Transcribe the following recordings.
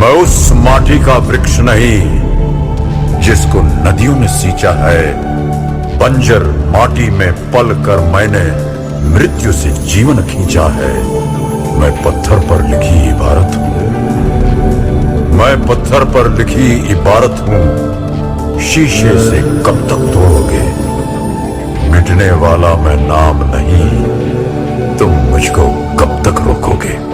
मैं उस माटी का वृक्ष नहीं, जिसको नदियों ने सींचा है। बंजर माटी में पल कर मैंने मृत्यु से जीवन खींचा है। मैं पत्थर पर लिखी इबारत हूँ। मैं पत्थर पर लिखी इबारत हूँ। शीशे से कब तक तोड़ोगे? मिटने वाला मैं नाम नहीं। तुम मुझको कब तक रोकोगे?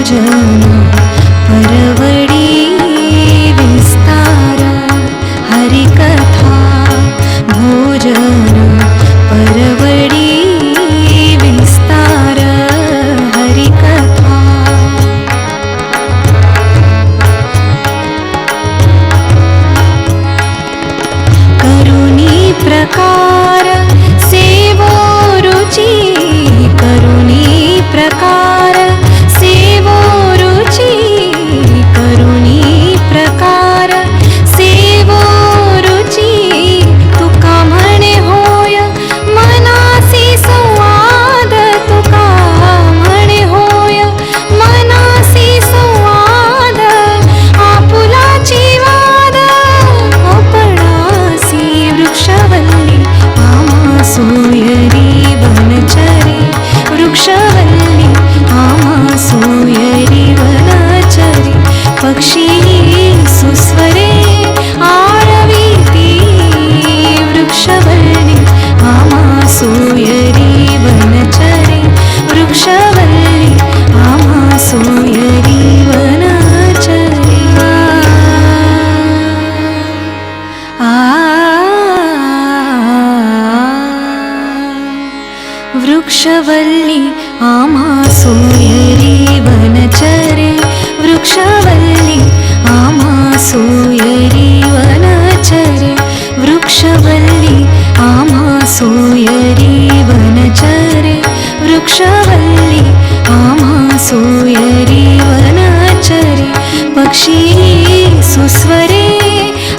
भोजन परवडी विस्तार हरिकथा भोजन। परवडी वृक्षवल्ली आमा सूयरे वनचरे। वृक्षवल्ली आमा आमासूयरिवनरे वनचरे। वृक्षवल्ली आमा सूयरि वनचरे। वृक्षवल्ली आमा सूयरिवन वनचरे। पक्षी सुस्वरे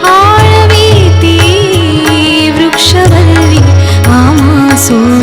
आळवीति। वृक्षवल्ली आमा सूरे